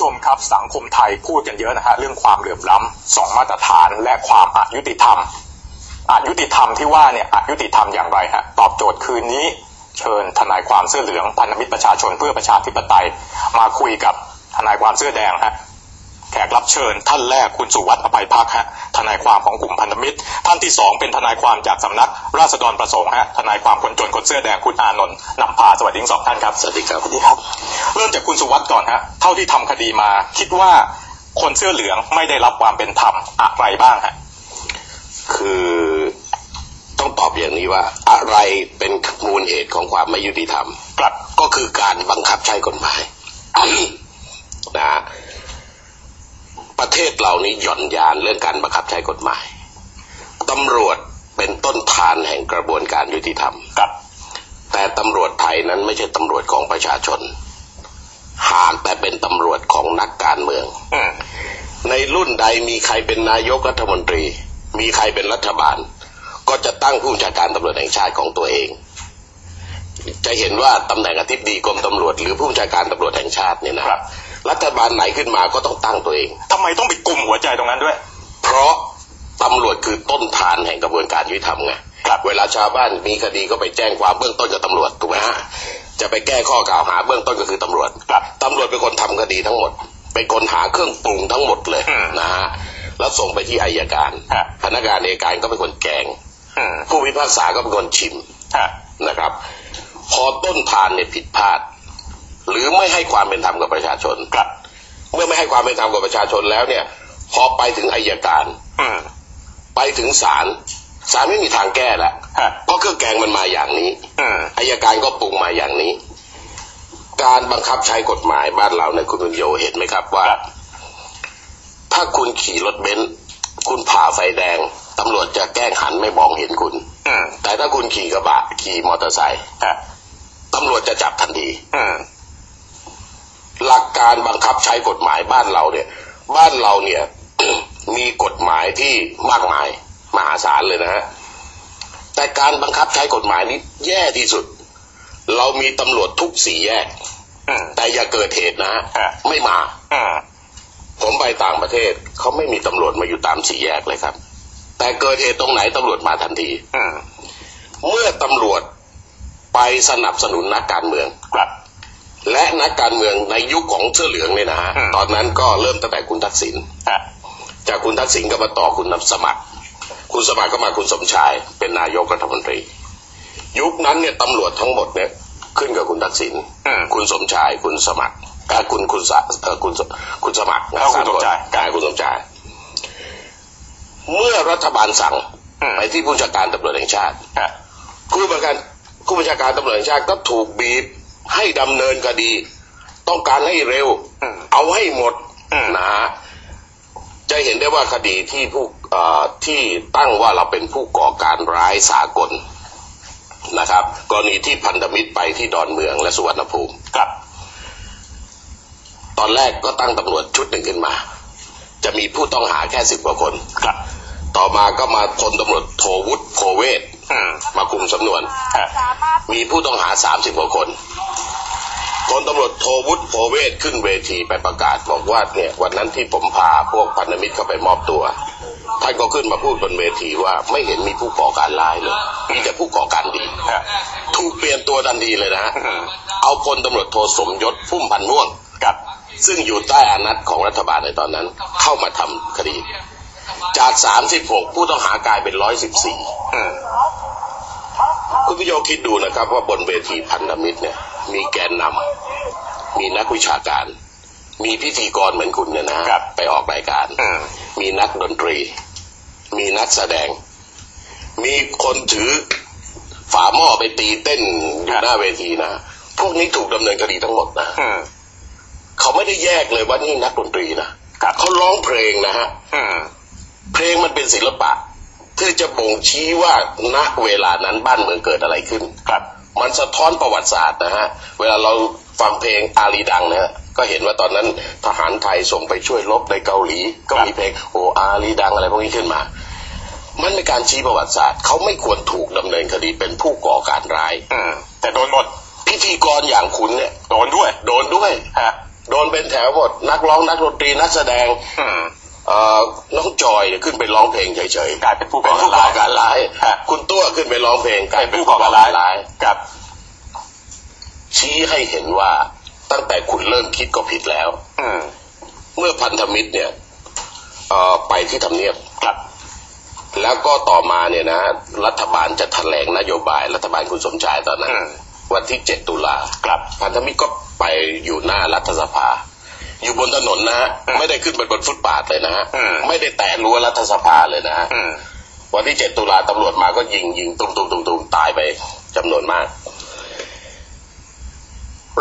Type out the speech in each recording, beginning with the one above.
ชมครับสังคมไทยพูดกันเยอะนะฮะเรื่องความเหลื่อมล้ำสองมาตรฐานและความอายุติธรรมอายุติธรรมที่ว่าเนี่ยอายุติธรรมอย่างไรฮะตอบโจทย์คืนนี้ เชิญทนายความเสื้อเหลืองพันธมิตรประชาชนเพื่อประชาธิปไตย มาคุยกับทนายความเสื้อแดงฮะ กรับเชิญ ท่านแรกคุณสุวัสดิ์อภัยพักฮะทนายความของกลุ่มพันธมิตร ท่านที่สองเป็นทนายความจากสำนัก ราษฎรประสงค์ฮะทนายความคนจนคนเสื้อแดงคุณอานนท์นำพาสวัสดีทั้งสองท่านครับสวัสดีครับสวัสดีครับ เริ่มจากคุณสุวัสด์ก่อนฮะเท่าที่ทำคดีมา คิดว่าคนเสื้อเหลืองไม่ได้รับความเป็นธรรมอะไรบ้างฮะคือต้องตอบอย่างนี้ว่า อะไรเป็นมูลเหตุของความไม่ยุติธรรม ครับก็คือการบังคับใช้กฎหมายนะ ประเทศเรานี้หย่อนยานเรื่องการบังคับใช้กฎหมายตำรวจเป็นต้นทานแห่งกระบวนการยุติธรรมครับ แต่ตำรวจไทยนั้นไม่ใช่ตำรวจของประชาชน หากแต่เป็นตำรวจของนักการเมืองอืมในรุ่นใดมีใครเป็นนายกรัฐมนตรี มีใครเป็นรัฐบาล ก็จะตั้งผู้บัญชาการตำรวจแห่งชาติของตัวเอง จะเห็นว่าตำแหน่งอธิบดีกรมตำรวจ หรือผู้บัญชาการตำรวจแห่งชาติเนี่ยนะครับ รัฐบาลไหนขึ้นมาก็ต้องตั้งตัวเองทำไมต้องไปกลุ่มหัวใจตรงนั้นด้วย เพราะตำรวจคือต้นทานแห่งกระบวนการยุติธรรมไงครับเวลาชาวบ้านมีคดีก็ไปแจ้งความเบื้องต้นกับตำรวจถูกไหมฮะจะไปแก้ข้อกล่าวหาเบื้องต้นก็คือตำรวจครับตำรวจเป็นคนทำคดีทั้งหมด เป็นคนหาเครื่องปรุงทั้งหมดเลยอืมนะฮะแล้วส่งไปที่อายการฮะพนักงานอัยการก็เป็นคนแกงอืมผู้พิพากษาก็เป็นคนชิมฮะนะครับ พอต้นทานเนี่ยผิดพลาด หรือไม่ให้ความเป็นธรรมกับประชาชนครับ เมื่อไม่ให้ความเป็นธรรมกับประชาชนแล้วเนี่ย พอไปถึงอายการอืมไปถึงศาลศาลไม่มีทางแก้แล้วฮะเพราะเครื่องแกงมันมาอย่างนี้อืมอายการก็ปรุงมาอย่างนี้ การบังคับใช้กฎหมายบ้านเราเนี่ยคุณบุญโยเห็นไหมครับว่าครับถ้าคุณขี่รถเบนซ์คุณผ่าไฟแดงตำรวจจะแกล้งหันไม่มองเห็นคุณอืมแต่ถ้าคุณขี่กระบะขี่มอเตอร์ไซค์ฮะตำรวจจะจับทันทีอืม หลักการบังคับใช้กฎหมายบ้านเราเนี่ย บ้านเราเนี่ยมีกฎหมายที่มากมายมหาศาลเลยนะฮะแต่การบังคับใช้กฎหมายนี้แย่ที่สุด เรามีตำรวจทุกสี่แยกอืมแต่อย่าเกิดเหตุนะฮะฮะไม่มาอืมผมไปต่างประเทศเขาไม่มีตำรวจมาอยู่ตามสี่แยกเลยครับ แต่เกิดเหตุตรงไหนตำรวจมาทันทีอืมเมื่อตำรวจไปสนับสนุนนักการเมืองครับ และนักการเมืองในยุคของเสื้อเหลืองเนี่ยนะฮะอืมตอนนั้นก็เริ่มตั้งแต่คุณทักษิณฮะจากคุณทักษิณก็มาต่อคุณนำสมัคร คุณสมัครก็มาคุณสมชาย เป็นนายกรัฐมนตรี ยุคนั้นเนี่ยตำรวจทั้งหมดเนี่ยขึ้นกับคุณทักษิณอืมคุณสมชายคุณสมัครอ่าคุณคุณสะเอ่อคุณสคุณสมัครนะแล้วคุณสมชายกายคุณสมชาย เมื่อรัฐบาลสั่งอืมไปที่ผู้บัญชาการตำรวจแห่งชาติฮะผู้บัญชาการผู้บัญชาการตำรวจแห่งชาติก็ถูกบีบ ให้ดำเนินคดี ต้องการให้เร็วอืมเอาให้หมดอืมนะฮะจะเห็นได้ว่าคดีที่ผู้เอ่อที่ตั้งว่าเราเป็นผู้ก่อการร้ายสากลนะครับ กรณีที่พันธมิตรไปที่ดอนเมืองและสุวรรณภูมิครับ ตอนแรกก็ตั้งตำรวจชุดหนึ่งขึ้นมา จะมีผู้ต้องหาแค่สิบกว่าคนครับ ต่อมาก็มาพลตำรวจโทวุฒิโพเวศอืมมาคุมสำนวนฮะมีผู้ต้องหาสามสิบกว่าคน พลตำรวจโทวุฒิโพเวศขึ้นเวทีไปประกาศบอกว่าเนี่ยวันนั้นที่ผมพาพวกพันธมิตรเข้าไปมอบตัวท่านก็ขึ้นมาพูดบนเวทีว่าไม่เห็นมีผู้ก่อการร้ายเลย มีแต่ผู้ก่อการดีฮะถูกเปลี่ยนตัวทันทีเลยนะฮะอืมเอาพลตำรวจโทสมยศพุ่มพันธ์ม่วงครับ ซึ่งอยู่ใต้อานัตของรัฐบาลในตอนนั้น เข้ามาทำคดี จาก 36 ผู้ต้องหากลายเป็น 114อืม คุณผู้ชมคิดดูนะครับ ว่าบนเวทีพันธมิตรเนี่ย มีแกนนำมีนักวิชาการ มีพิธีกรเหมือนคุณเนี่ยนะฮะครับไปออกรายการอืมมีนักดนตรี มีนักแสดง มีคนถือฝาหม้อไปตีเต้นอยู่หน้าเวทีนะพวกนี้ถูกดำเนินคดีทั้งหมดนะอืมเขาไม่ได้แยกเลยว่านี่นักดนตรีนะครับเขาร้องเพลงนะฮะอืมเพลงมันเป็นศิลปะ ที่จะบ่งชี้ว่าณเวลานั้นบ้านเมืองเกิดอะไรขึ้นครับ มันสะท้อนประวัติศาสตร์นะฮะเวลาเราฟังเพลงอาลีดังนะฮะก็เห็นว่าตอนนั้นทหารไทยส่งไปช่วยรบในเกาหลี ก็มีเพลงโออาลีดังอะไรพวกนี้ขึ้นมา มันเป็นการชี้ประวัติศาสตร์ เขาไม่ควรถูกดำเนินคดีเป็นผู้ก่อการร้ายอืมแต่โดนหมดพิธีกรอย่างคุณเนี่ยโดนด้วย โดนด้วยฮะโดนเป็นแถวหมดนักร้องนักดนตรีนักแสดงอืมเอ่อ น้องจอยเนี่ยขึ้นไปร้องเพลงเฉยๆกลายเป็นผู้เป็นก่อผู้การก่อร้ายการร้ายฮะคุณตัวขึ้นไปร้องเพลงกลายเป็นเป็นผู้ผู้ก่ก่ออการการร้าร้ายยครับ ชี้ให้เห็นว่าตั้งแต่คุณเริ่มคิดก็ผิดแล้ว อืมเมื่อพันธมิตรเนี่ยเอ่อไปที่ทำเนียบครับ แล้วก็ต่อมาเนี่ยนะ รัฐบาลจะแถลงนโยบาย รัฐบาลคุณสมชายตอนนั้นอืมวันที่7ตุลาครับพันธมิตรก็ไปอยู่หน้ารัฐสภา อยู่บนถนนนะฮะอืมไม่ได้ขึ้นไปบนฟุตบาทเลยนะฮะอืมไม่ได้แตะรั้วรัฐสภาเลยนะฮะอืมวันที่7ตุลาตำรวจมาก็ยิงยิงตุ้มตุ้มตุ้มตุ้มตายไปจำนวนมาก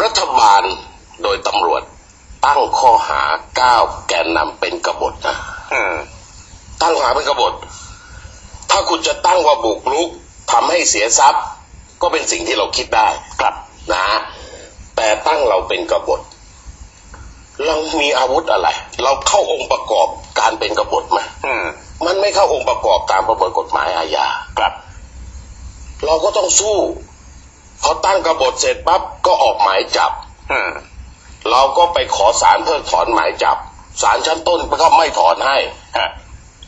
รัฐบาลโดยตำรวจตั้งข้อหาก้าวแกนนำเป็นกบฏนะอืมตั้งข้อหาเป็นกบฏ ถ้าคุณจะตั้งว่าบุกรุกทำให้เสียทรัพย์ ก็เป็นสิ่งที่เราคิดได้ครับนะฮะแต่ตั้งเราเป็นกบฏ เรามีอาวุธอะไร เราเข้าองค์ประกอบการเป็นกบฏไหมอืมมันไม่เข้าองค์ประกอบตามประมวลกฎหมายอาญาครับ เราก็ต้องสู้พอตั้งกบฏเสร็จปั๊บก็ออกหมายจับอืมเราก็ไปขอศาลเพิกถอนหมายจับศาลชั้นต้นก็ไม่ถอนให้ฮะ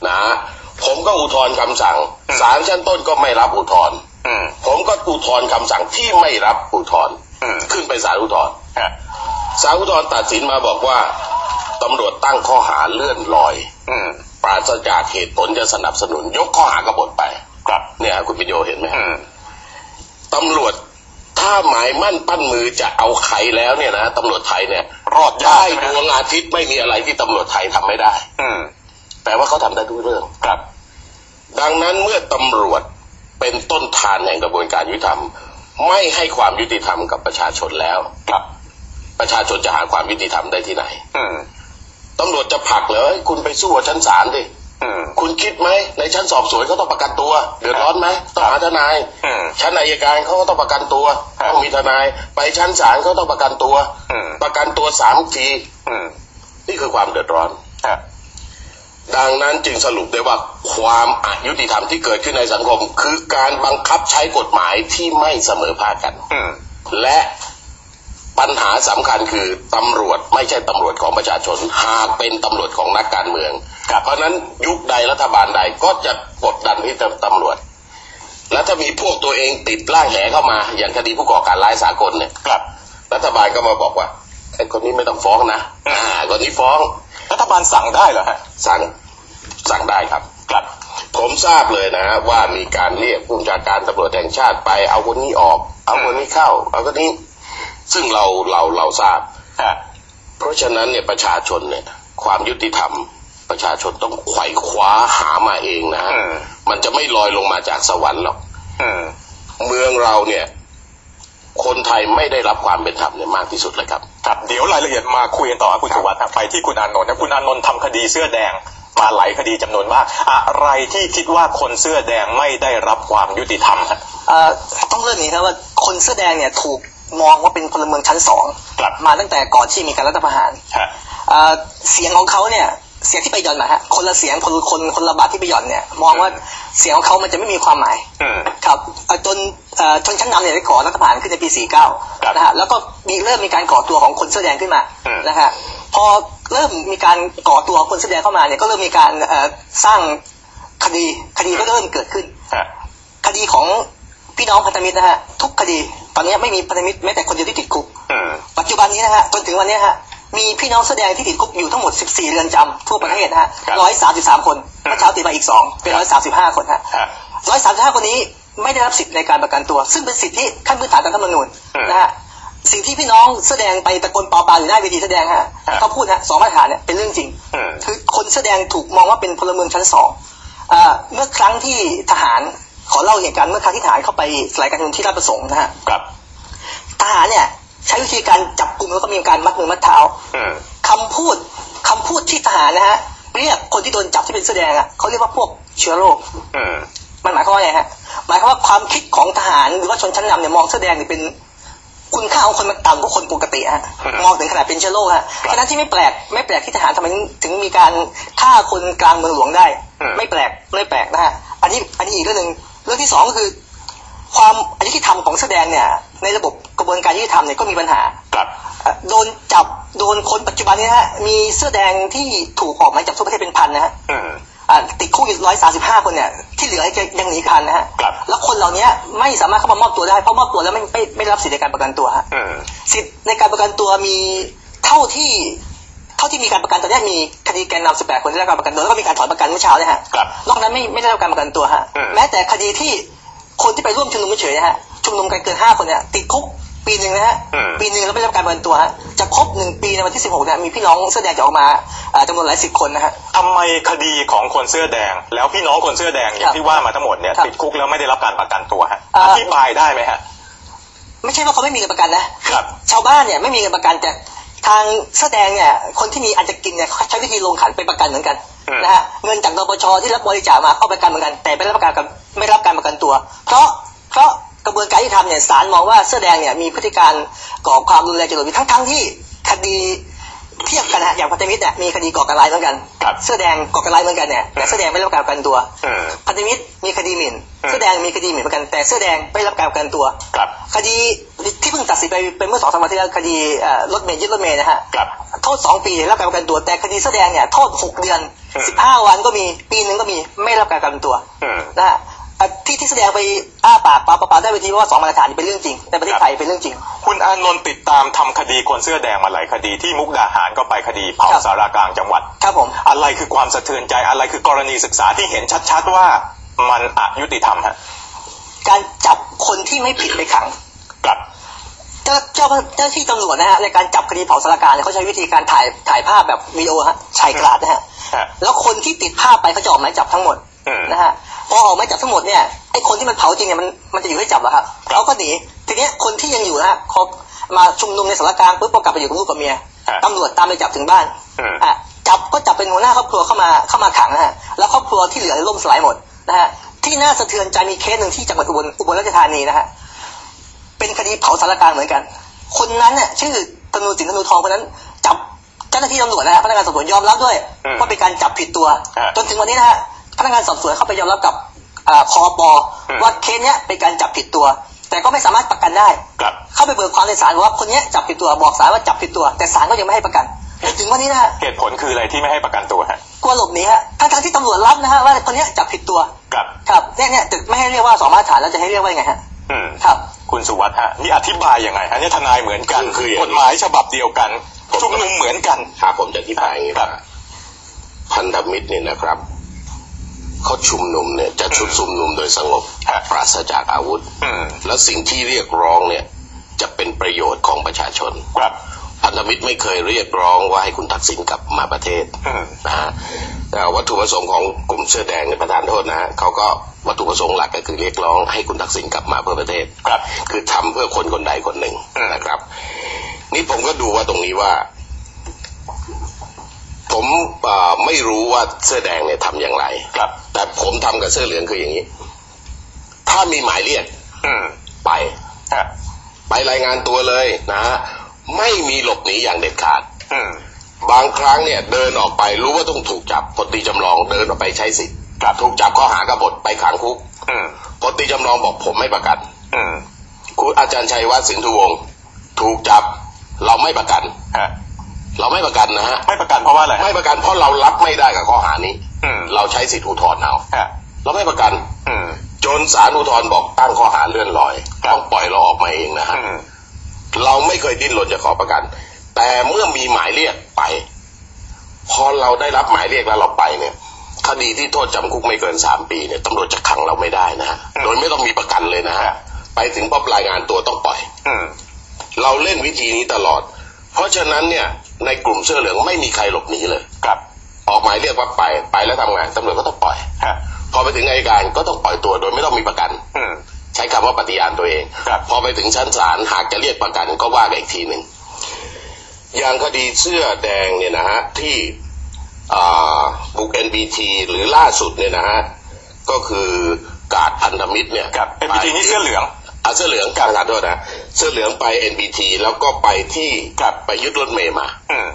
นะผมก็อุทธรณ์คำสั่งอืมศาลชั้นต้นก็ไม่รับอุทธรณ์อืมผมก็อุทธรณ์คำสั่งที่ไม่รับอุทธรณ์อืมขึ้นไปศาลอุทธรณ์ ฮะศาลอุทธรณ์ตัดสินมาบอกว่าตำรวจตั้งข้อหาเลื่อนลอย อืมปราศจากเหตุผลจะสนับสนุน ยกข้อหากบฏไป ครับเนี่ยคุณปิโยเห็นไหมอืมตำรวจถ้าหมายมั่นปั้นมือจะเอาใครแล้วเนี่ยนะตำรวจไทยเนี่ยรอดยากได้ใช่ไหมดวงอาทิตย์ไม่มีอะไรที่ตำรวจไทยทำไม่ได้ อืมแต่ว่าเขาทำได้ทุกเรื่อง ครับ ดังนั้นเมื่อตำรวจเป็นต้นทานแห่งกระบวนการยุติธรรม ไม่ให้ความยุติธรรมกับประชาชนแล้ว ครับ ประชาชนจะหาความยุติธรรมได้ที่ไหนอืมตำรวจจะผลักเลยคุณไปสู้กับชั้นศาลดิอืมคุณคิดไหมในชั้นสอบสวนเขาต้องประกันตัวเดือดร้อนไหมต้องหาทนายอืมชั้นอัยการเขาก็ต้องประกันตัวครับต้องมีทนาย ไปชั้นศาลเขาต้องประกันตัวอืมประกันตัวสามทีอืมนี่คือความเดือดร้อนฮะดังนั้นจึงสรุปได้ว่าความอายุติธรรมที่เกิดขึ้นในสังคม คือการบังคับใช้กฎหมายที่ไม่เสมอภาคกันอืมและ ปัญหาสำคัญคือตำรวจไม่ใช่ตำรวจของประชาชน หากเป็นตำรวจของนักการเมืองครับเพราะฉะนั้นยุคใดรัฐบาลใดก็จะกดดันที่ตำรวจ และถ้ามีพวกตัวเองติดล่างแหเข้ามา อย่างคดีผู้ก่อการร้ายสากลเนี่ยครับรัฐบาลก็มาบอกว่าไอ้คนนี้ไม่ต้องฟ้องนะอืมอ่าคนนี้ฟ้อง รัฐบาลสั่งได้เหรอฮะสั่งสั่งได้ครับครับ ผมทราบเลยนะว่ามีการเรียกผู้บัญชาการตำรวจแห่งชาติไปเอาคนนี้ออก เอาคนนี้เข้า เอาคนนี้ ซึ่งเราเราเราทราบฮะเพราะฉะนั้นเนี่ยประชาชนเนี่ย ความยุติธรรมประชาชนต้องไขว่คว้าหามาเองนะฮะอืมมันจะไม่ลอยลงมาจากสวรรค์หรอกอืมเมืองเราเนี่ย คนไทยไม่ได้รับความเป็นธรรมเนี่ยมากที่สุดเลยครับครับเดี๋ยวรายละเอียดมาคุยกันต่อครับคุณสุวัสดิ์ครับไปที่คุณอานนท์นะคุณอานนท์ทำคดีเสื้อแดงมาหลายคดีจำนวนมาก อะไรที่คิดว่าคนเสื้อแดงไม่ได้รับความยุติธรรมฮะเอ่อต้องเริ่มอย่างนี้ครับว่าคนเสื้อแดงเนี่ยถูก มองว่าเป็นพลเมืองชั้นสองครับมาตั้งแต่ก่อนที่มีการรัฐประหารฮะเอ่อเสียงของเขาเนี่ยเสียงที่ไปหย่อนนะฮะคนละเสียงคนคนคนละบาทที่ไปหย่อนเนี่ย มองว่าเสียงของเขามันจะไม่มีความหมายอืมครับเอ่อจนเอ่อชนชั้นนำเนี่ยได้ก่อรัฐประหารขึ้นในปีครับ49 นะฮะแล้วก็มีเริ่มมีการก่อตัวของคนเสื้อแดงขึ้นมาอืมนะฮะพอเริ่มมีการก่อตัวของคนเสื้อแดงเข้ามาเนี่ยก็เริ่มมีการเอ่อสร้างคดีคดีก็เริ่มเกิดขึ้นฮะคดีของพี่น้องพันธมิตรนะฮะทุกคดี ตอนนี้ไม่มีพันธมิตรแม้แต่คนเดียวที่ติดคุกอืมปัจจุบันนี้นะฮะจนถึงวันนี้ฮะมีพี่น้องเสื้อแดงที่ติดคุกอยู่ทั้งหมด 14 เรือนจำทั่วประเทศนะฮะครับ133 คนเมื่อเช้าติดมาอีก 2 เป็น 135 คนฮะฮะร้อยสามสิบห้าคนนี้ไม่ได้รับสิทธิ์ในการประกันตัว ซึ่งเป็นสิทธิขั้นพื้นฐานตามรัฐธรรมนูญอืมนะฮะ สิ่งที่พี่น้องแสอแดงไปตะโกนเปล่าๆอยู่หน้าเวทีแสอแดงฮะครับเขาพูดฮะสองมาตรฐานเนี่ยเป็นเรื่องจริงอืมคือคนแสอแดงถูกมองว่าเป็นพลเมืองชั้นสองอ่าเมื่อครั้งที่ทหาร ขอเล่าเหตุการณ์เมื่อครั้งที่ทหารเข้าไปสลายการชุมนุมที่ราชประสงค์นะฮะครับทหารเนี่ย ใช้วิธีการจับกลุ่มแล้วก็มีการมัดมือมัดเท้าอืมคำพูดคำพูดที่ทหารนะฮะเรียกคนที่โดนจับที่เป็นแสอแดงอะเขาเรียกว่าพวกเชื้อโรคอืมมันหมายความว่าไงฮะหมายความว่าความคิดของทหารหรือว่าชนชั้นนำเนี่ยมองเสื้อแดงเนี่ยเป็นคุณค่าของคนมันต่ำกว่าคนปกติฮะอืมมองถึงขนาดเป็นเชื้อโรคฮะครับฉะนั้นที่ไม่แปลกไม่แปลกที่ทหารทำไมถึงมีการฆ่าคนกลางเมืองหลวงได้อืมไม่แปลกไม่แปลกนะฮะอันนี้อันนี้อีกเรื่องหนึ่ง เรื่องที่สองก็คือ ความอายุติธรรมของแสอแดงเนี่ย ในระบบกระบวนการยุติธรรมเนี่ยก็มีปัญหาครับเอ่อโดนจับโดนคนปัจจุบันนี้นะฮะมีเสื้อแดงที่ถูกออกหมายจับทั่วประเทศเป็นพันนะฮะอืมอ่าติดคุกอยู่ร้อยสาสิบห้าคนเนี่ยที่เหลือจะยังหนีคันนะฮะครับแล้วคนเหล่านี้ไม่สามารถเข้ามามอบตัวได้เพราะมอบตัวแล้วไม่ไม่ไม่ได้รับสิทธิในการประกันตัวฮะอืมสิทธิในการประกันตัวมีเท่าที่เท่าที่มีการประกันตอนนี้มีคดีแกนนำ18คนที่ได้รับการประกันตัวแล้วก็มีการถอนประกันเมื่อเช้าเนี่ยฮะครับนอกนั้นไม่ไม่ได้รับการประกันตัวฮะอืมแม้แต่คดีที่คนที่ไปร่วมชุมนุมเฉยๆนะฮะชุมนุมกันเกินห้าคนเนี่ยติดคุกปีหนึ่งนะฮะอืมปีหนึ่งแล้วไม่ได้รับการประกันตัวฮะจะครบหนึ่งปีในวันที่16เนี่ยมีพี่น้องเสื้อแดงจะออกมาอ่าจำนวนหลายสิบคนนะฮะทำไมคดีของคนเสื้อแดง แล้วพี่น้องคนเสื้อแดงอคย่ารังบที่ว่ามาทั้งหมดเนี่ยครับติดคุกแล้วไม่ได้รับการประกันตัวฮะอ่าอธิบายได้ไหมฮะไม่ใช่ว่าเขาไม่มีเงินประกันนะครับชาวบ้านเนี่ยไม่มีเงินประกันแต่ ทางเสื้อแดงเนี่ยคนที่มีอันจะกินเนี่ยเขาใช้วิธีลงขันเป็นประกันเหมือนกันอืมนะฮะเงินจากนปชที่รับบริจาคมาเข้าประกันเหมือนกัน แต่ไม่ได้รับประกันไม่ได้รับการประกันตัว เพราะเพราะกระบวนการที่ทำเนี่ยศาลมองว่าเสื้อแดงเนี่ยมีพฤติการก่อความรุนแรงจนถึงทั้งทั้งๆที่คดี เทียบกันนะฮะอย่างพันธมิตรเนี่ยมีคดีก่อการร้ายเหมือนกันครับเสื้อแดงก่อการร้ายเหมือนกันเนี่ยแต่เสื้อแดงไม่ได้รับการประกันตัวอืมพันธมิตรมีคดีหมิ่นอืมเสื้อแดงมีคดีหมิ่นเหมือนกันแต่เสื้อแดงไม่ได้รับการประกันตัวครับคดีที่เพิ่งตัดสินไปเป็นเมื่อสองสามวันที่แล้วคดีเอ่อรถเมย์ยึดรถเมย์นะฮะครับโทษสองปีรับการประกันตัว แต่คดีแสอแดงเนี่ยโทษหกเดือนอืมสิบห้าวันก็มีปีหนึ่งก็มีไม่รับการประกันตัวอืมนะฮะเอ่อ ที่ที่แสดงไปอ้าปากปาปาปาได้เวทีว่าสองมาตรฐานนี่เป็นเรื่องจริงในประเทศไทยเป็นเรื่องจริง คุณอานนท์ติดตามทำคดีคนเสื้อแดงมาหลายคดีที่มุกดาหารก็ไปคดีเผาครับสารากลางจังหวัด ครับผม อะไรคือความสะเทือนใจอะไรคือกรณีศึกษาที่เห็นชัดๆว่ามันอยุติธรรมฮะการจับคนที่ไม่ผิดไปขังครับเจ้าเจ้าเจ้าที่ตำรวจนะฮะในการจับคดีเผาสารกลารเนี่ยเขาใช้วิธีการถ่ายถ่ายภาพแบบวิดีโอฮะชายกราดนะฮะฮะแล้วคนที่ติดภาพไปเขาจะออกหมายจับทั้งหมดอืมนะฮะ พอออกหมายจับทั้งหมดเนี่ยไอ้คนที่มันเผาจริงเนี่ยมันมันจะอยู่ให้จับเหรอครับครับเขาก็หนีทีเนี้ยคนที่ยังอยู่นะฮะเขามาชุมนุมในสารกลารปุ๊บพอกลับไปอยู่กับลูกกับเมียฮะตำรวจตามไปจับถึงบ้านอืมอะจับก็จับเป็นหัวหน้าครอบครัวเข้ามาเข้ามาขังนะฮะแล้วครอบครัวที่เหลือล่มสลายหมดนะฮะที่น่าสะเทือนใจมีเคสหนึ่งที่จังหวัดอุบลอุบลราชธานีนะฮะเป็นคดีเผาสารกลารเหมือนกัน คนนั้นเนี่ยชื่อธนูสินธนูทองคนนั้นจับเจ้าหน้าที่ตำรวจนะฮะพนักงานสอบสวนยอมรับด้วยอืมว่าเป็นการจับผิดตัวฮะจนถึงวันนี้นะฮะ พนักงานสอบสวนเข้าไปยอมรับกับอ่าคอปอืมว่าเคสเนี้ยเป็นการจับผิดตัว แต่ก็ไม่สามารถประกันได้ครับเข้าไปเบิกความในศาลว่าคนเนี้ยจับผิดตัวบอกศาลว่าจับผิดตัว แต่ศาลก็ยังไม่ให้ประกันจนถึงวันนี้นะฮะเหตุผลคืออะไรที่ไม่ให้ประกันตัวฮะกลัวหลบหนีฮะทั้งทที่ตำรวจรับนะฮะว่าคนเนี้ยจับผิดตัวครับครับเนี่ยเนี่ยแต่ไม่ให้เรียกว่าสองมาตรฐานแล้วจะให้เรียกว่ายังไงฮะอืมครับ คุณสุวัสดิ์ฮะนี่อธิบายยังไงฮะนี่ทนายเหมือนกันคือคืออย่างนี้กฎหมายฉบับเดียวกันชุมนุมเหมือนกันหาผมจะอธิบายอย่างนี้ครัว่าบพันธมิตรเนี่ยนะครับ เขาชุมนุมเนี่ยจะชุดชุมนุมโดยสงบฮะปราศจากอาวุธอืมแล้วสิ่งที่เรียกร้องเนี่ยจะเป็นประโยชน์ของประชาชนครับพันธมิตรไม่เคยเรียกร้องว่าให้คุณทักษิณกลับมาประเทศอืมนะฮะแต่วัตถุประสงค์ของกลุ่มเสื้อแดงในยประธานโทษนะฮะเขาก็วัตถุประสงค์หลักก็คือเรียกร้องให้คุณทักษิณกลับมาเพื่อประเทศครับ คือทำเพื่อคนคนใดคนหนึ่งอืมนะครับ นี่ผมก็ดูว่าตรงนี้ว่า ผมเอ่อ ไม่รู้ว่าเสื้อแดงเนี่ยทำอย่างไร ครับ แต่ผมทำกับเสื้อเหลืองคืออย่างนี้ ถ้ามีหมายเรียกอืมไปฮะไปรายงานตัวเลยนะฮะไม่มีหลบหนีอย่างเด็ดขาดอืมบางครั้งเนี่ย เดินออกไปรู้ว่าต้องถูกจับพลตรีจำลองเดินออกไปใช้สิทธิ์ครับถูกจับข้อหากบฏไปขังคุกอืมพลตรีจำลองบอกผมไม่ประกันอืมคุณอาจารย์ชัยวัฒน์สินทุวงศ์ถูกจับเราไม่ประกันฮะ เราไม่ประกันนะฮะไม่ประกันเพราะว่าอะไรฮะไม่ประกันเพราะเรารับไม่ได้กับข้อหานี้อืมเราใช้สิทธิอุทธรณ์เอาฮะเราไม่ประกันอืมจนศาลอุทธรณ์บอกตั้งข้อหาเลื่อนลอยครับต้องปล่อยเราออกมาเองนะฮะอืมเราไม่เคยดิ้นรนจะขอประกัน แต่เมื่อมีหมายเรียกไปพอเราได้รับหมายเรียกแล้วเราไปเนี่ยคดีที่โทษจำคุกไม่เกินสามปีเนี่ยตำรวจจะขังเราไม่ได้นะฮะอืมโดยไม่ต้องมีประกันเลยนะฮะครับไปถึงปั๊บรายงานตัวต้องปล่อยอืมเราเล่นวิธีนี้ตลอด เพราะฉะนั้นเนี่ยในกลุ่มเสื้อเหลืองไม่มีใครหลบหนีเลยครับ ออกหมายเรียกว่าไปไปแล้วทำงานตำรวจก็ต้องปล่อยฮะพอไปถึงอัยการก็ต้องปล่อยตัวโดยไม่ต้องมีประกันอืมใช้คำว่าปฏิญาณตัวเองครับพอไปถึงชั้นศาลหากจะเรียกประกันก็ว่ากันอีกทีหนึ่งอย่างคดีเสื้อแดงเนี่ยนะฮะที่อ่าบุก NBT หรือล่าสุดเนี่ยนะฮะก็คือกาดพันธมิตรเนี่ยครับเป็นพิธีนี้เสื้อเหลือง อะเสื้อเหลืองกลางขอโทษนะเสื้อเหลืองไป NBT แล้วก็ไปที่ครับไปยึดรถเมย์มาอืม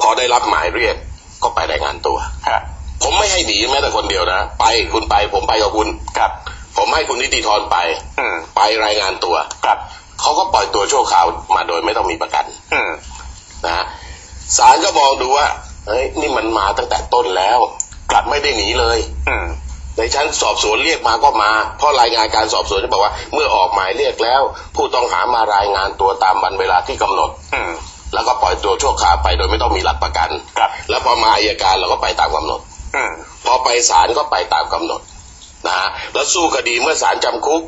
พอได้รับหมายเรียกก็ไปรายงานตัวฮะผมไม่ให้หนีแม้แต่คนเดียวนะไปคุณไปผมไปกับคุณครับ ผมผมให้คุณนิติธรไปอืมไปรายงานตัวครับเขาก็ปล่อยตัวชั่วคราวมาโดยไม่ต้องมีประกันอืมนะฮะศาลก็มองดูว่าเฮ้ยนี่มันมาตั้งแต่ต้นแล้ว กลับไม่ได้หนีเลย อืม ในชั้นสอบสวนเรียกมาก็มา เพราะรายงานการสอบสวนจะบอกว่า เมื่อออกหมายเรียกแล้ว ผู้ต้องหามารายงานตัวตามวันเวลาที่กำหนดอืมแล้วก็ปล่อยตัวชั่วคราวไปโดยไม่ต้องมีหลักประกันครับแล้วพอมาอายการเราก็ไปตามกำหนดอืมพอไปศาลก็ไปตามกำหนดนะฮะแล้วสู้คดีเมื่อศาลจำคุก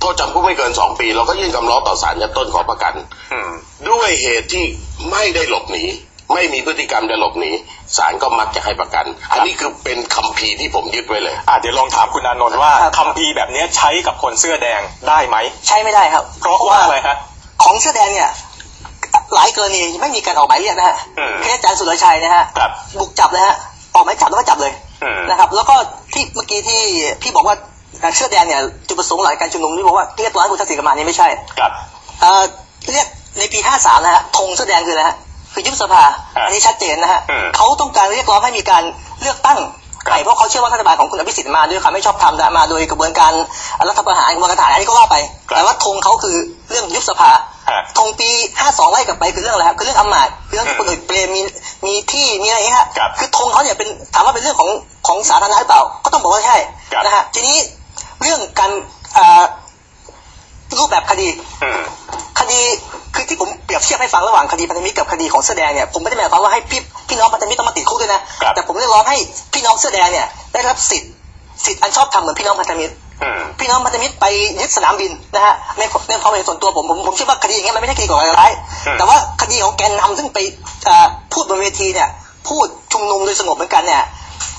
โทษจำคุกไม่เกินสองปี เราก็ยื่นคำร้องต่อศาลชั้นต้นขอประกันอืมด้วยเหตุที่ไม่ได้หลบหนี ไม่มีพฤติกรรมจะหลบหนีศาลก็มักจะให้ประกัน อันนี้คือเป็นคำพีร์ที่ผมยึดไว้เลย อะเดี๋ยวลองถามคุณอานนท์ว่าครับคำพีร์แบบนี้ใช้กับคนเสื้อแดงได้ไหม ใช้ไม่ได้ครับ เพราะว่าอะไรฮะของเสื้อแดงเนี่ยหลายกรณีไม่มีการออกหมายเรียกนะฮะอืมแค่อาจารย์สุรชัยนะฮะครับบุกจับนะฮะออกหมายจับแล้วก็จับเลยอืมนะครับ แล้วก็ที่เมื่อกี้ที่พี่บอกว่าเสื้อแดงเนี่ยจุดประสงค์หลักการชุมนุมที่บอกว่าเรียกร้องให้คุณทักษิณกลับมานี่ไม่ใช่ครับเอ่อเรียกในปี 53 นะฮะธงเสื้อแดงคืออะไรฮะ คือยุบสภาอ่าอันนี้ชัดเจนนะฮะอืมเขาต้องการเรียกร้องให้มีการเลือกตั้งครับใหม่เพราะเขาเชื่อว่ารัฐบาลของคุณอภิสิทธิ์มาด้วยความไม่ชอบธรรมนะมาโดยกระบวนการรัฐประหารกระบวนการทหารอันนี้ก็ว่าไป แต่ว่าธงเขาคือเรื่องยุบสภาฮะธงปี 52 ไล่กลับไปคือเรื่องอะไรครับคือเรื่องอำมาตย์คือเรื่องที่คนอื่นเปรมมีมีที่มีอะไรอย่างเงี้ยฮะครับคือธงเขาเนี่ยเป็นถามว่าเป็นเรื่องของของสาธารณะหรือเปล่า ก็ต้องบอกว่าใช่ครับนะฮะทีนี้เรื่องการเอ่อรูปแบบคดีอืมคดี คือที่ผมเปรียบเทียบให้ฟังระหว่างคดีพันธมิตรกับคดีของเสื้อแดงเนี่ยผมไม่ได้หมายความว่าให้พี่พี่น้องพันธมิตรต้องมาติดคุกด้วยนะครับแต่ผมเรียกร้องให้พี่น้องเสื้อแดงเนี่ยได้รับสิทธิ์สิทธิ์อันชอบธรรมเหมือนพี่น้องพันธมิตรอืมพี่น้องพันธมิตรไปยึดสนามบินนะฮะในในความเห็นส่วนตัวผมผมผมคิดว่าคดีอย่างเงี้ยมันไม่ใช่คดีก่อการร้ายอืมแต่ว่าคดีของแกนนำซึ่งไปเอ่อพูดบนเวทีเนี่ยพูดชุมนุมโดยสงบเหมือนกันเนี่ย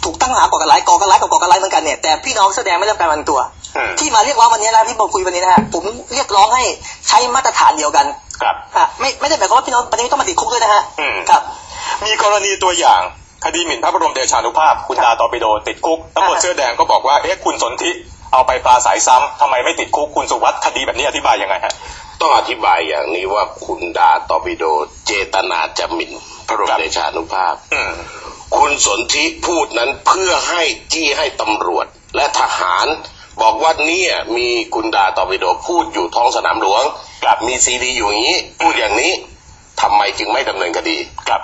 ถูกตั้งหาก่อการร้ายก่อการร้ายกับก่อการร้ายเหมือนกันเนี่ยแต่พี่น้องเสื้อแดงไม่ได้รับการประกันตัวอืมที่มาเรียกร้องวันนี้นะที่ผมคุยวันนี้นะฮะผมเรียกร้องให้ใช้มาตรฐานเดียวกัน ครับอะไม่ไม่ได้หมายความว่าพี่น้องประเด็นนี้ต้องมาติดคุกด้วยนะฮะอืมครับ มีกรณีตัวอย่างคดีหมิ่นพระบรมเดชานุภาพ คุณดาตอร์ปิโดติดคุกตำรวจอ่าเสื้อแดงก็บอกว่าเอ๊ะคุณสนธิเอาไปปราศัยซ้ำทำไมไม่ติดคุกคุณสุวัสด์คดีแบบนี้อธิบายยังไงฮะต้องอธิบายอย่างนี้ว่าคุณดาตอร์ปิโดเจตนาจะหมิ่นพระบรมครับเดชานุภาพอืมคุณสนธิพูดนั้นเพื่อให้จี้ให้ตำรวจและทหาร บอกว่าเนี่ยมีคุณดาตอร์ปิโดพูดอยู่ท้องสนามหลวงครับมีซีดีอยู่อย่างนี้ พูดอย่างนี้ทำไมจึงไม่ดำเนินคดีครับ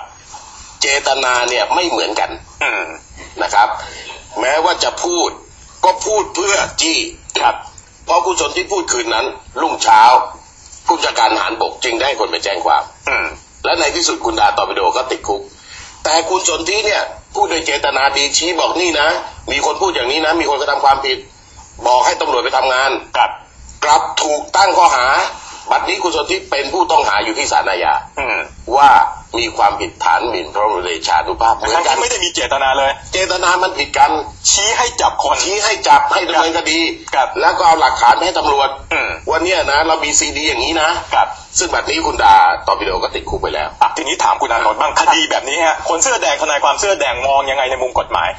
เจตนาเนี่ยไม่เหมือนกัน อืมนะครับ แม้ว่าจะพูดก็พูดเพื่อจี้ครับเพราะคุณสนธิพูดคืนนั้น รุ่งเช้า ผู้จัดการทหารบกจึงได้ให้คนไปแจ้งความ อืมและในที่สุดคุณดาตอร์ปิโดก็ติดคุก แต่คุณสนธิเนี่ยพูดโดยเจตนาดีชี้บอกนี่นะ มีคนพูดอย่างนี้นะ มีคนกระทำความผิด บอกให้ตำรวจไปทำงานครับกลับถูกตั้งข้อหา บัดนี้คุณสนธิเป็นผู้ต้องหาอยู่ที่ศาลอาญาอืมว่ามีความผิดฐานหมิ่นพระบรมเดชานุภาพเหมือนทั้งกันที่ไม่ได้มีเจตนาเลย เจตนามันผิดกัน ชี้ให้จับคน ชี้ให้จับให้ดำเนินคดี ครับแล้วก็เอาหลักฐานไปให้ตำรวจอืมวันเนี้ยนะ เรามีซีดีอย่างนี้นะ ครับซึ่งบัดนี้คุณดาตอร์ปิโดก็ติดคุกไปแล้ว อะทีนี้ถามคุณอานนท์บ้างคดีแบบนี้ฮะคนเสื้อแดงทนายความเสื้อแดงมองยังไงในมุมกฎหมาย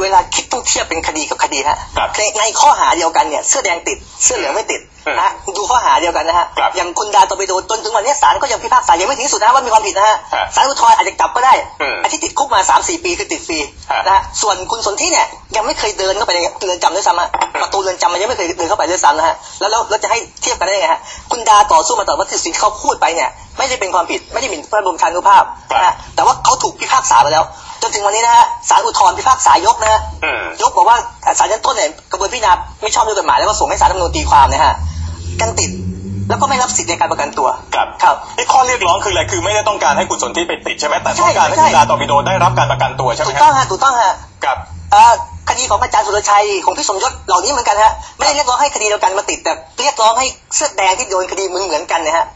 เวลาคิดต้องเทียบเป็นคดีกับคดีฮะครับในในข้อหาเดียวกันเนี่ยเสื้อแดงติดเสื้อเหลืองไม่ติดอืมนะฮะดูข้อหาเดียวกันนะฮะครับอย่างคุณดาตอร์ปิโดจนถึงวันนี้ศาลก็ยังพิพากษายังไม่ถึงที่สุดนะว่ามีความผิดนะฮะฮะศาลอุทธรณ์อาจจะจับก็ได้อืมไอ้ที่ติดคุกมา3 4ปีคือติดฟรีฮะนะฮะส่วนคุณสนธิเนี่ยยังไม่เคยเดินเข้าไปในเรือนจำด้วยซ้ำฮะประตูเรือนจำมันยังไม่เคยเดินเข้าไปด้วยซ้ำนะฮะแล้วแล้วเราจะให้เทียบกันได้ยังไงฮะคุณดาต่อสู้มาตลอดว่าสิ่งที่เขาพูดไปเนี่ยไม่ได้เป็นความผิดไม่ได้หมิ่นพระบรมชานุภาพนะฮะแต่ว่าเขาถูกพิพากษาไปแล้ว จนถึงวันนี้นะฮะศาลอุทธรณ์พิพากษายกนะฮะอืมยกบอกว่าศาลชั้นต้นเนี่ยกระบวนพิจารณาไม่ชอบด้วยกฎหมายแล้วก็ส่งให้ศาลรัฐธรรมนูญตีความนะฮะกันติดแล้วก็ไม่รับสิทธิ์ในการประกันตัว ครับ ครับนี่ข้อเรียกร้องคืออะไร คือไม่ได้ต้องการให้คุณสนธิไปติดใช่ไหมแต่ใช่ต้องการให้ใช่คุณดาตอร์ปิโดได้รับการประกันตัวใช่ไหมถูกฮะต้องฮะ ถูกต้องฮะ ครับเอ่อคดีของอาจารย์สุรชัยของพี่สมยศเหล่านี้เหมือนกันฮะ ไม่ได้เรียกร้องให้คดีเดียวกันมาติดแต่เรียกร้องให้เสื้อแดงที่โดนคดีเหมือนเหมือนๆกันนะฮะ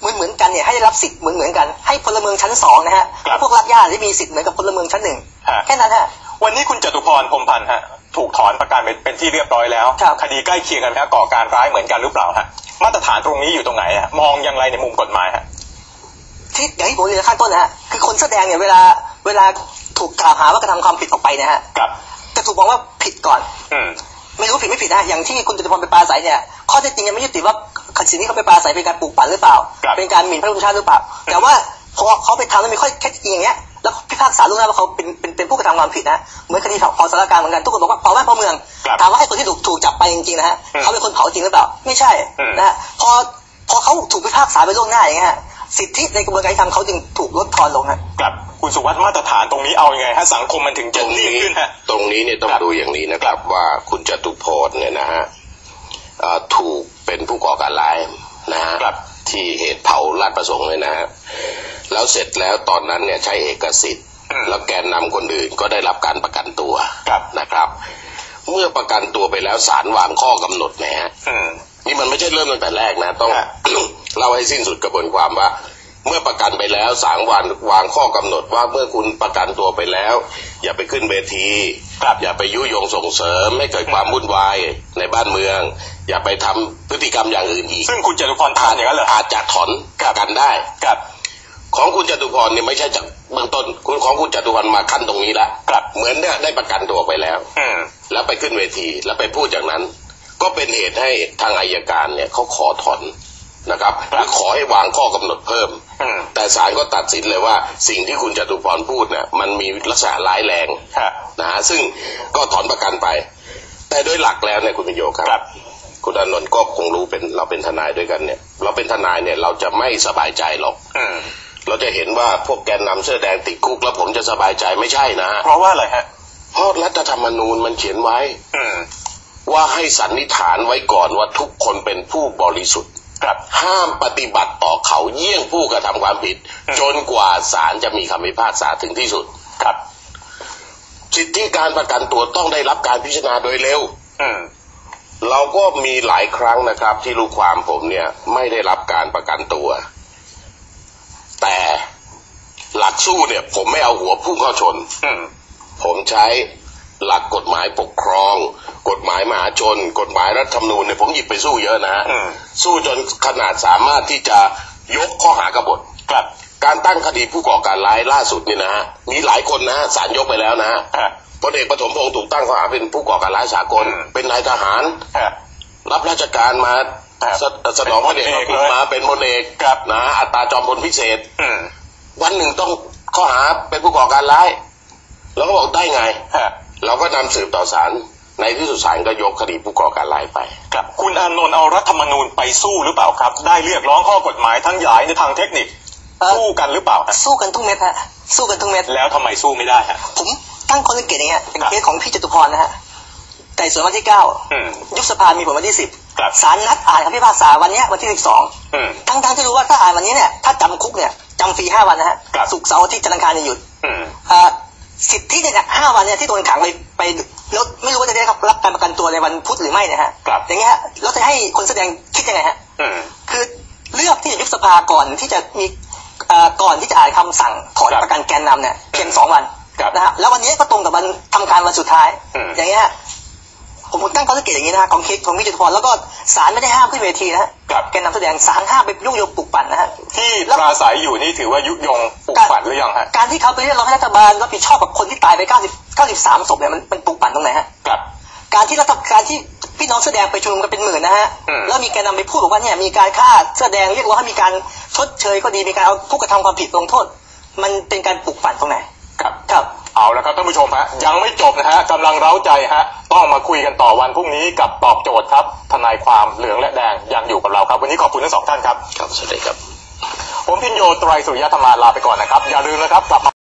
เหมือนเหมือนๆกันเนี่ยให้ได้รับสิทธิ์เหมือนเหมือนๆกันให้พลเมืองชั้นสองนะฮะครับพวกรัฐญาติได้มีสิทธิ์เหมือนกับพลเมืองชั้นหนึ่งฮะแค่นั้นฮะวันนี้คุณจตุพรพรหมพันธ์ฮะถูกถอนประกันเป็นเป็นที่เรียบร้อยแล้วครับคดีใกล้เคียงกันไหมฮะก่อการร้ายเหมือนกันหรือเปล่าฮะมาตรฐานตรงนี้อยู่ตรงไหนฮะมองอย่างไรในมุมกฎหมายฮะที่อย่างที่ผมเรียนข้างต้นนะฮะคือคนเสื้อแดงเนี่ยเวลาเวลาถูกกล่าวหาว่ากระทำความผิดออกไปนะฮะครับจะถูกมองว่าผิดก่อนอืมไม่รู้ผิดไม่ผิดนะอย่างที่คุณจตุพรไปปราศัยเนี่ยข้อเท็จจริงยังไม่ยุติว่า สิ่งที่เขาไปปราศัยเป็นการปลูกปั่นหรือเปล่า ครับ เป็นการหมิ่นพระบรมชาติหรือเปล่า แต่ว่าพอเขาไปทำแล้วมีข้อเท็จจริงอย่างเงี้ยแล้วพิพากษาล่วงหน้าว่าเขาเป็นเป็นเป็นผู้กระทำความผิดนะเหมือนคดีเผาเผาสารกลารเหมือนกันทุกคนบอกว่าเผาบ้านเผาเมืองครับถามว่าไอ้คนที่ถูกถูกจับไปจริงๆนะฮะอืมเขาเป็นคนเผาจริงหรือเปล่าไม่ใช่อืม นะฮะพอพอเขาถูกพิพากษาไปล่วงหน้าอย่างเงี้ยฮะสิทธิในกระบวนการยุติธรรมเขาจึงถูกลดทอนลงฮะครับคุณสุวัสดิ์มาตรฐานตรงนี้เอายังไงฮะสังคมมันถึงตจะรงเรียบนี้ขึ้นฮะ ตรงนี้เนี่ยต้องครับดูอย่างนี้นะครับว่าคุณจตุพรเนี่ยนะฮะเอ่อ ถูกเป็นผู้ก่อการร้ายนะฮะครับที่เหตุเผาลาดประสงค์เลยนะฮะแล้วเสร็จแล้วตอนนั้นเนี่ยใช้เอกสิทธิ์อืมแล้วแกนนำคนอื่นก็ได้รับการประกันตัวครับนะครับ เมื่อประกันตัวไปแล้วศาลวางข้อกำหนดนะฮะอืมนี่มันไม่ใช่เริ่มตั้งแต่แรกนะ ต้องฮะเล่าให้สิ้นสุดกระบวนความว่า เมื่อประกันไปแล้วสางวันวางข้อกำหนดว่าเมื่อคุณประกันตัวไปแล้ว อย่าไปขึ้นเวทีครับอย่าไปยุยงส่งเสริมให้เกิดความวุ่นวายในบ้านเมือง อย่าไปทำพฤติกรรมอย่างอื่นอีก ซึ่งคุณจตุพรทำอย่างนั้นเหรออาจจะถอนประกันได้ครับของคุณจตุพรเนี่ยไม่ใช่จากเบื้องต้น คุณของคุณจตุพรมาขั้นตรงนี้ละครับเหมือนเนี่ยได้ประกันตัวไปแล้วอืมแล้วไปขึ้นเวทีแล้วไปพูดอย่างนั้น ก็เป็นเหตุให้ทางอายการเนี่ยเขาขอถอน นะครับครับและขอให้วางข้อกำหนดเพิ่มอืมแต่ศาลก็ตัดสินเลยว่าสิ่งที่คุณจตุพรพูดเนี่ยมันมีลักษณะร้ายแรงฮะนะฮะซึ่งก็ถอนประกันไป แต่โดยหลักแล้วเนี่ยคุณพิโยคครัรับบคุณอานนท์ก็คงรู้เป็นเราเป็นทนายด้วยกันเนี่ย เราเป็นทนายเนี่ยเราจะไม่สบายใจหรอกอืมเราจะเห็นว่าพวกแกนนำเสื้อแดงติดคุกแล้วผมจะสบายใจไม่ใช่นะฮะเพราะว่าอะไรฮะเพราะรัฐธรรมนูญมันเขียนไว้อืมว่าให้สันนิษฐานไว้ก่อนว่าทุกคนเป็นผู้บริสุทธิ์ ครับห้ามปฏิบัติต่อเขาเยี่ยงผู้กระทำความผิดอืมจนกว่าศาลจะมีคำพิพากษาถึงที่สุดครับสิทธิการประกันตัวต้องได้รับการพิจารณาโดยเร็วอืมเราก็มีหลายครั้งนะครับ ที่ลูกความผมเนี่ย ไม่ได้รับการประกันตัว แต่หลักสู้เนี่ย ผมไม่เอาหัวพุ่งเข้าชนอืมผมใช้ หลักกฎหมายปกครอง กฎหมายมหาชน กฎหมายรัฐธรรมนูญเนี่ยผมหยิบไปสู้เยอะนะฮะอืมสู้จนขนาดสามารถที่จะยกข้อหากบฏครับการตั้งคดีผู้ก่อการร้ายล่าสุดนี่นะฮะมีหลายคนนะฮะศาลยกไปแล้วนะฮะฮะพลเอกปฐมพงศ์ถูกตั้งข้อหาเป็นผู้ก่อการร้ายสากลอืมเป็นนายทหารฮะรับราชการมาครับสสนองพระเดชพระเป็นพลเอกคุณเลยมาเป็นพลเอกครับนะฮะอัตราจอมพลพิเศษอืมวันหนึ่งต้องข้อหาเป็นผู้ก่อการร้าย แล้วก็บอกได้ไงฮะ เราก็นำสืบต่อศาลในที่สุดศาลก็ยกคดีผู้ก่อการร้ายไป ครับ คุณอานนท์เอารัฐธรรมนูญไปสู้หรือเปล่าครับ ได้เรียกร้องข้อกฎหมายทั้งหลายในทางเทคนิคเอ่อสู้กันหรือเปล่าฮะสู้กันทุกเม็ดฮะสู้กันทุกเม็ดแล้วทำไมสู้ไม่ได้ฮะผมตั้งข้อสังเกตอย่างเงี้ยเป็นครับเคสของพี่จตุพรนะฮะไต่สวนวันที่เก้าอืมยุบสภามีผลวันที่สิบครับศาลนัดอ่านคำพิพากษาวันเนี้ยวันที่สิบสองอืมทั้งทั้งๆที่รู้ว่าถ้าอ่านวันนี้เนี่ยถ้าจำคุกเนี่ยจำฟรีห้าวันนะฮะครับศุกร์เสาร์อาทิตย์จันทร์อังคารเนี่ยหยุดอืมเอ่อ สิทธิเนี่ยห้าวันเนี่ยที่โดนขังไปไปแล้วไม่รู้ว่าจะได้รับการประกันตัวในวันพุธหรือไม่เนะฮะครับอย่างเงี้ยฮะเราจะให้คนแสดงคิดยังไงฮะอืมคือเลือกที่จะยุบสภาก่อนที่จะมีเอ่อก่อนที่จะอ่านคำสั่งถอนครับประกันแกนนำเนี่ยเพียงสองวันครับนะฮะแล้ววันนี้ก็ตรงกับวันทำการวันสุดท้ายอืมอย่างเงี้ยฮะ ผมตั้งข้อสังเกตอย่างนี้นะฮะของเคสของมิจตุพรแล้วก็ศาลไม่ได้ห้ามขึ้นเวทีนะฮะครับ แกนนำแสดงศาลห้ามไปยุ่งโยงปลุกปั่นนะฮะ ที่ปราศัยอยู่นี่ถือว่ายุยงปลุกปั่นหรือยังฮะการที่เขาไปเรียกร้องให้รัฐบาลรับผิดชอบกับคนที่ตายไป 90 93ศพเนี่ยมันเป็นปลุกปั่นตรงไหนฮะ ครับ การที่รัฐการที่พี่น้องแสอแดงไปชุมนุมกันเป็นหมื่นนะฮะ อืม แล้วมีแกนนำไปพูดบอกว่าเนี่ยมีการฆ่าแสอแดงเรียกร้องให้มีการชดเชยก็ดีมีการเอาผู้กระทำความผิดลงโทษ มันเป็นการปลุกปั่นตรงไหน ครับ ครับ เอาละครับท่านผู้ชมฮะยังไม่จบนะฮะกำลังเร้าใจฮะต้องมาคุยกันต่อวันพรุ่งนี้กับตอบโจทย์ครับทนายความเหลืองและแดงยังอยู่กับเราครับ วันนี้ขอบคุณทั้งสองท่านครับ ครับสวัสดีครับ ผมพินโยไตรสุริยธรรมาลาไปก่อนนะครับ อย่าลืมนะครับกลับมา